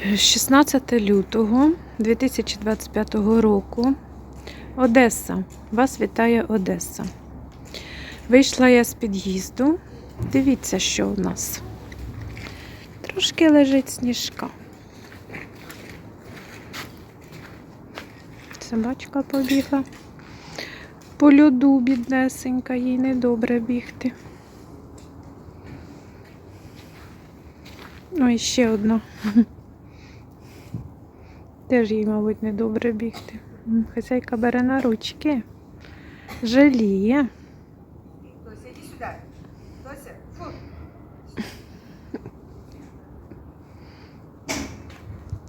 16 лютого 2025 року. Одеса. Вас вітає Одеса. Вийшла я з під'їзду. Дивіться, що у нас. Трошки лежить сніжка. Собачка побігла. По льоду, біднесенька, їй недобре бігти. Ой, ще одна. Теж їй, мабуть, недобре бігти. Хазяйка бере на ручки. Жаліє. Тося, иди сюда. Тося, фу.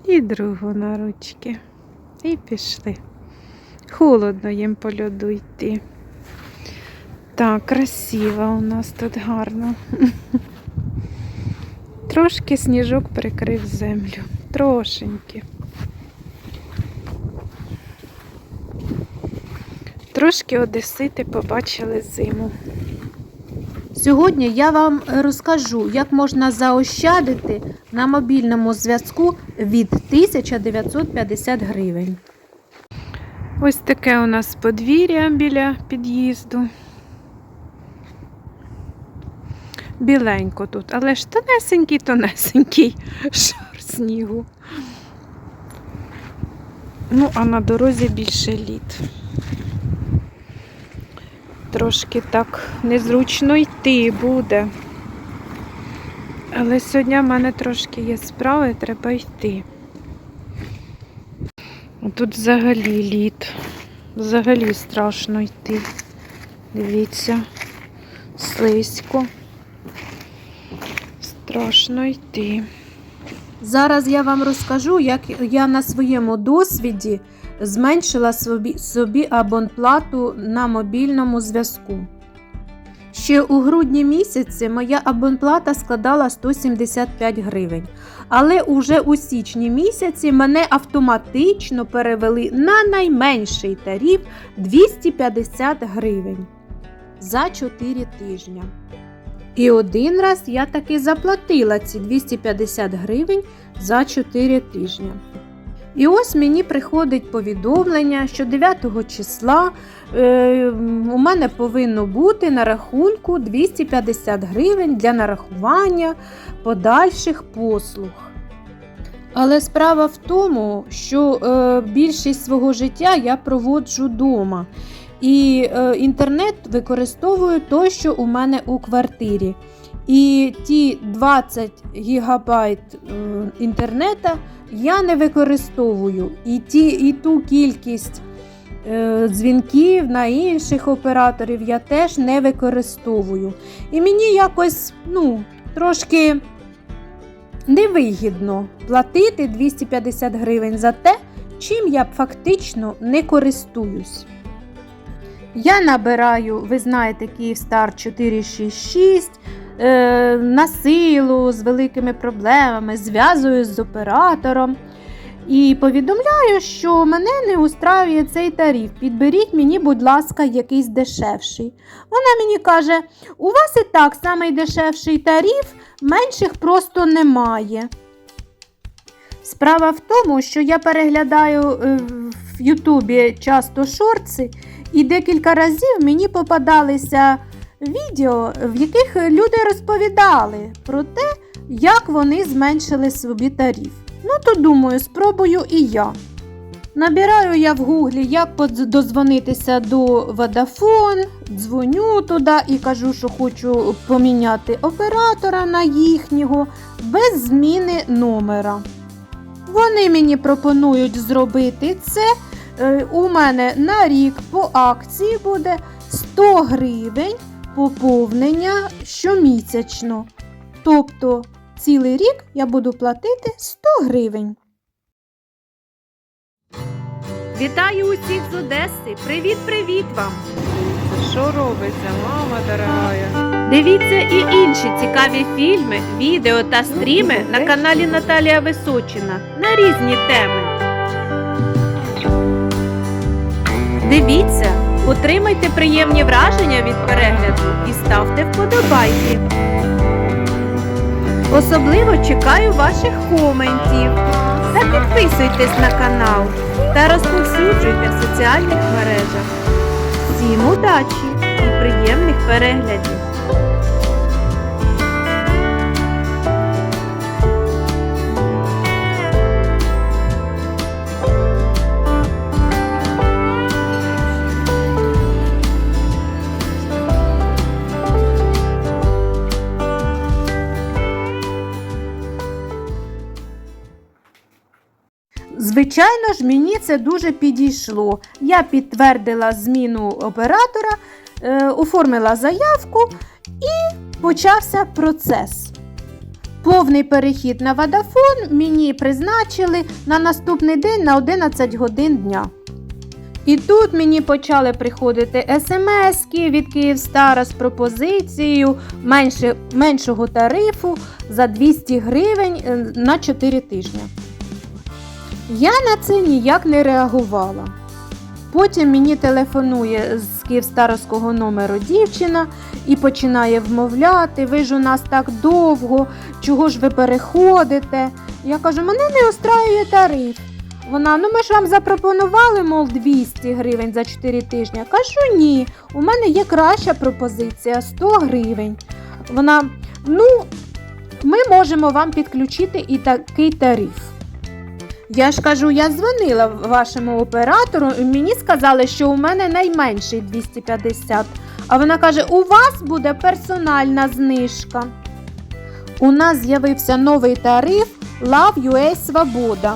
І другу на ручки. І пішли. Холодно їм по льоду йти. Так, красиво у нас тут гарно. Трошки сніжок прикрив землю. Трошеньки. Трошки одесити побачили зиму. Сьогодні я вам розкажу, як можна заощадити на мобільному зв'язку від 1950 гривень. Ось таке у нас подвір'я біля під'їзду. Біленько тут, але ж тонесенький, тонесенький шар снігу. Ну, а на дорозі більше лід. Трошки так незручно йти буде. Але сьогодні в мене трошки є справи, треба йти. Тут взагалі лід. Взагалі страшно йти. Дивіться, слизько. Страшно йти. Зараз я вам розкажу, як я на своєму досвіді зменшила собі, собі абонплату на мобільному зв'язку. Ще у грудні місяці моя абонплата складала 175 гривень. Але уже у січні місяці мене автоматично перевели на найменший тариф 250 гривень за 4 тижні. І один раз я таки заплатила ці 250 гривень за 4 тижні. І ось мені приходить повідомлення, що 9 числа е, у мене повинно бути на рахунку 250 гривень для нарахування подальших послуг. Але справа в тому, що е, більшість свого життя я проводжу вдома. І е, інтернет використовую той, що у мене у квартирі. І ті 20 гігабайт е, інтернета я не використовую. І, ті, і ту кількість е, дзвінків на інших операторів я теж не використовую. І мені якось ну, трошки невигідно платити 250 гривень за те, чим я фактично не користуюсь. Я набираю, ви знаєте, Київстар 466 е, на силу з великими проблемами, зв'язуюсь з оператором і повідомляю, що мене не устраює цей тариф. Підберіть мені, будь ласка, якийсь дешевший. Вона мені каже: у вас і так самий дешевший тариф, менших просто немає. Справа в тому, що я переглядаю е, в Ютубі часто шорти, і декілька разів мені попадалися відео, в яких люди розповідали про те, як вони зменшили собі тариф. Ну, то думаю, спробую і я. Набираю я в гуглі, як дозвонитися до Vodafone, дзвоню туди і кажу, що хочу поміняти оператора на їхнього без зміни номера. Вони мені пропонують зробити це. Е, У мене на рік по акції буде 100 гривень поповнення щомісячно. Тобто цілий рік я буду платити 100 гривень. Вітаю усіх з Одеси! Привіт-привіт вам! Що робиться, мама дорогая? Дивіться і інші цікаві фільми, відео та стріми на каналі Наталія Височина на різні теми. Дивіться, отримайте приємні враження від перегляду і ставте вподобайки. Особливо чекаю ваших коментів. Та підписуйтесь на канал та розповсюджуйте в соціальних мережах. Всім удачі і приємних переглядів! Звичайно ж, мені це дуже підійшло. Я підтвердила зміну оператора, е, оформила заявку і почався процес. Повний перехід на Водафон мені призначили на наступний день на 11 годин дня. І тут мені почали приходити смски від Київстара з пропозицією менше, меншого тарифу за 200 гривень е, на 4 тижні. Я на це ніяк не реагувала. Потім мені телефонує з Київстаровського номеру дівчина і починає вмовляти, ви ж у нас так довго, чого ж ви переходите? Я кажу, мене не устраює тариф. Вона, ну ми ж вам запропонували, мов 200 гривень за 4 тижні. Кажу, ні, у мене є краща пропозиція 100 гривень. Вона, ну, ми можемо вам підключити і такий тариф. Я ж кажу, я дзвонила вашому оператору, і мені сказали, що у мене найменший 250. А вона каже: у вас буде персональна знижка. У нас з'явився новий тариф Love UA Свобода.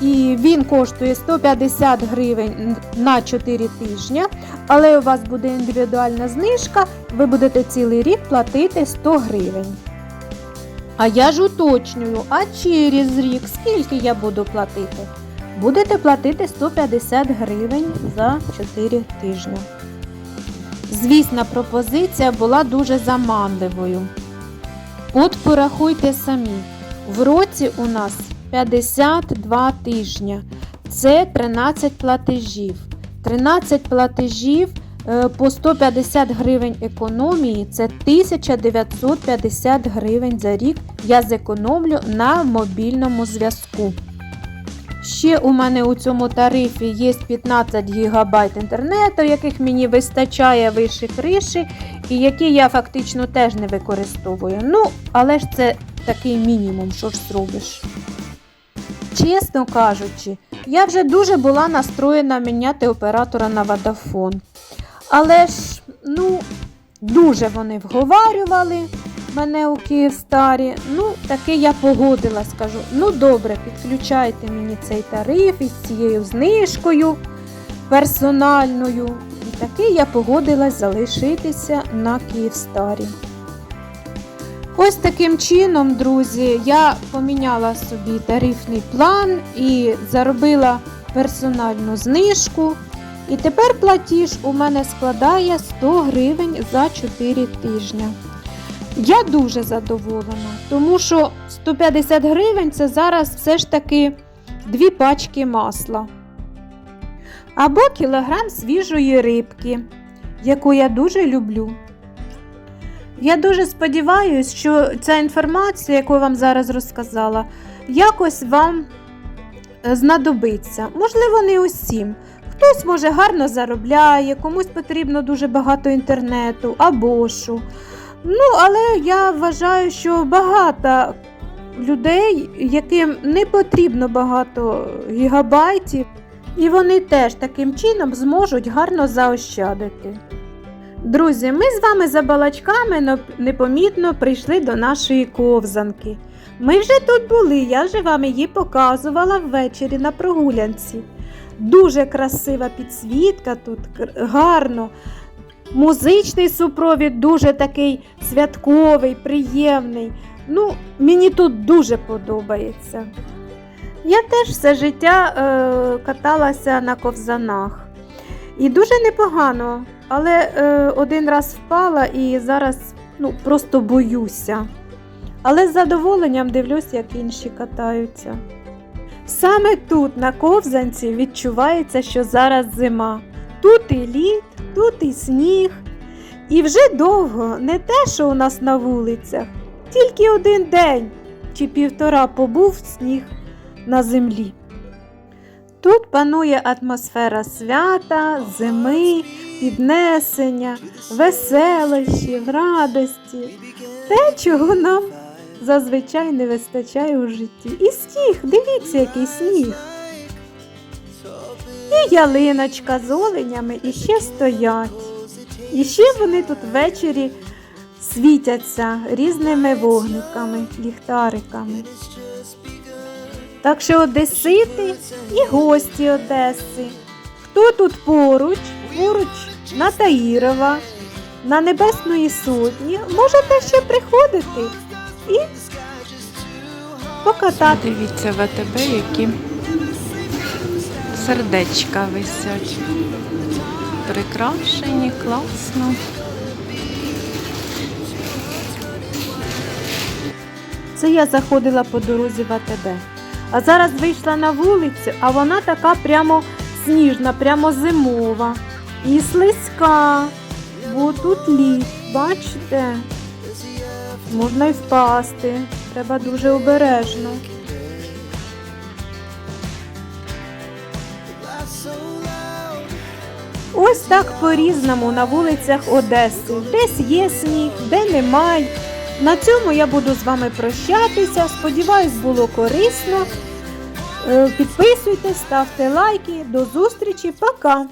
І він коштує 150 гривень на 4 тижні, але у вас буде індивідуальна знижка, ви будете цілий рік платити 100 гривень. А я ж уточнюю, а через рік скільки я буду платити? Будете платити 150 гривень за 4 тижні. Звісна пропозиція була дуже заманливою. От порахуйте самі, в році у нас 52 тижня. Це 13 платежів. 13 платежів по 150 гривень економії це 1950 гривень за рік я зекономлю на мобільному зв'язку. Ще у мене у цьому тарифі є 15 ГБ інтернету, яких мені вистачає вище криші, і які я фактично теж не використовую. Ну, але ж це такий мінімум, що ж зробиш. Чесно кажучи, я вже дуже була настроєна міняти оператора на Водафон. Але ж, ну, дуже вони вговарювали мене у Київстарі. Ну, таки я погодилась, кажу, ну добре, підключайте мені цей тариф із цією знижкою персональною. І таки я погодилась залишитися на Київстарі. Ось таким чином, друзі, я поміняла собі тарифний план і заробила персональну знижку. І тепер платіж у мене складає 100 гривень за 4 тижні. Я дуже задоволена, тому що 150 гривень це зараз все ж таки дві пачки масла. Або кілограм свіжої рибки, яку я дуже люблю. Я дуже сподіваюся, що ця інформація, яку я вам зараз розказала, якось вам е, знадобиться. Можливо, не усім. Хтось, може, гарно заробляє, комусь потрібно дуже багато інтернету або що. Ну, але я вважаю, що багато людей, яким не потрібно багато гігабайтів, і вони теж таким чином зможуть гарно заощадити. Друзі, ми з вами за балачками непомітно прийшли до нашої ковзанки. Ми вже тут були, я вже вам її показувала ввечері на прогулянці. Дуже красива підсвітка тут, гарно. Музичний супровід дуже такий святковий, приємний. Ну, мені тут дуже подобається. Я теж все життя е, каталася на ковзанах. І дуже непогано, але е, один раз впала і зараз ну, просто боюся. Але з задоволенням дивлюсь, як інші катаються. Саме тут, на ковзанці, відчувається, що зараз зима. Тут і лід, тут і сніг. І вже довго не те, що у нас на вулицях, Тільки один день чи півтора побув сніг на землі. Тут панує атмосфера свята, зими, піднесення, веселощів, радості, те, чого нам зазвичай не вистачає у житті. І сніг, дивіться, який сніг. І ялиночка з оленями іще стоять. І ще вони тут ввечері світяться різними вогниками, ліхтариками. Так що одесити і гості Одеси. Хто тут поруч? Поруч на Таїрова, на Небесної Сотні. Можете ще приходити і покатати. Дивіться в АТБ, які сердечка висять. Прикрашені, класно. Це я заходила по дорозі в АТБ. А зараз вийшла на вулицю, а вона така прямо сніжна, прямо зимова. І слизька, бо тут лід, бачите? Можна й впасти. Треба дуже обережно. Ось так по-різному на вулицях Одеси. Десь є сніг, де немає. На цьому я буду з вами прощатися. Сподіваюсь, було корисно. Е, Підписуйтесь, ставте лайки. До зустрічі, пока!